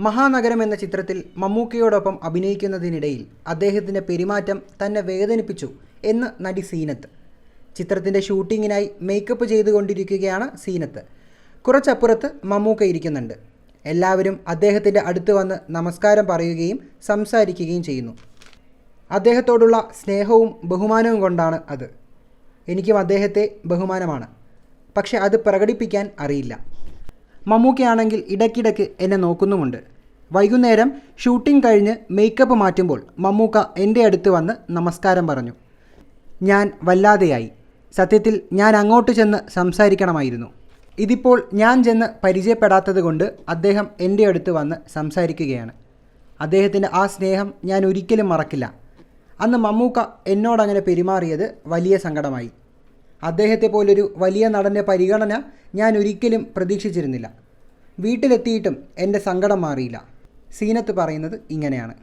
മഹാനഗരം എന്ന ചിത്രത്തിൽ മമ്മൂക്കയോടൊപ്പം അഭിനയിക്കുന്നതിനിടയിൽ അദ്ദേഹത്തിന്റെ പെരുമാറ്റം തന്നെ വേദനിപ്പിച്ചു എന്ന് നടി സീനത്ത്. ചിത്രത്തിന്റെ ഷൂട്ടിങ്ങിനായി മേക്കപ്പ് ചെയ്തുകൊണ്ടിരിക്കുകയാണ് സീനത്ത്. കുറച്ചപ്പുറത്ത് മമ്മൂക്ക ഇരിക്കുന്നുണ്ട്. എല്ലാവരും അദ്ദേഹത്തിന്റെ അടുത്ത് വന്ന് നമസ്കാരം പറയുകയും സംസാരിക്കുകയും ചെയ്യുന്നു. അദ്ദേഹത്തോടുള്ള സ്നേഹവും ബഹുമാനവും കൊണ്ടാണ് അത്. എനിക്കും അദ്ദേഹത്തെ ബഹുമാനമാണ്. പക്ഷെ അത് പ്രകടിപ്പിക്കാൻ അറിയില്ല. മമ്മൂക്കയാണെങ്കിൽ ഇടയ്ക്കിടയ്ക്ക് എന്നെ നോക്കുന്നുമുണ്ട്. വൈകുന്നേരം ഷൂട്ടിംഗ് കഴിഞ്ഞ് മേക്കപ്പ് മാറ്റുമ്പോൾ മമ്മൂക്ക എന്റെ അടുത്ത് വന്ന് നമസ്കാരം പറഞ്ഞു. ഞാൻ വല്ലാതെയായി. സത്യത്തിൽ ഞാൻ അങ്ങോട്ട് ചെന്ന് സംസാരിക്കണമായിരുന്നു. ഇതിപ്പോൾ ഞാൻ ചെന്ന് പരിചയപ്പെടാത്തത് കൊണ്ട് അദ്ദേഹം എന്റെ അടുത്ത് വന്ന് സംസാരിക്കുകയാണ്. അദ്ദേഹത്തിന്റെ ആ സ്നേഹം ഞാൻ ഒരിക്കലും മറക്കില്ല. അന്ന് മമ്മൂക്ക എന്നോടങ്ങനെ പെരുമാറിയത് വലിയ സങ്കടമായി. അദ്ദേഹത്തെ പോലൊരു വലിയ നടന്റെ പരിഗണന ഞാൻ ഒരിക്കലും പ്രതീക്ഷിച്ചിരുന്നില്ല. വീട്ടിലെത്തിയിട്ടും എന്റെ സങ്കടം മാറിയില്ല. സീനത്ത് പറയുന്നത് ഇങ്ങനെയാണ്.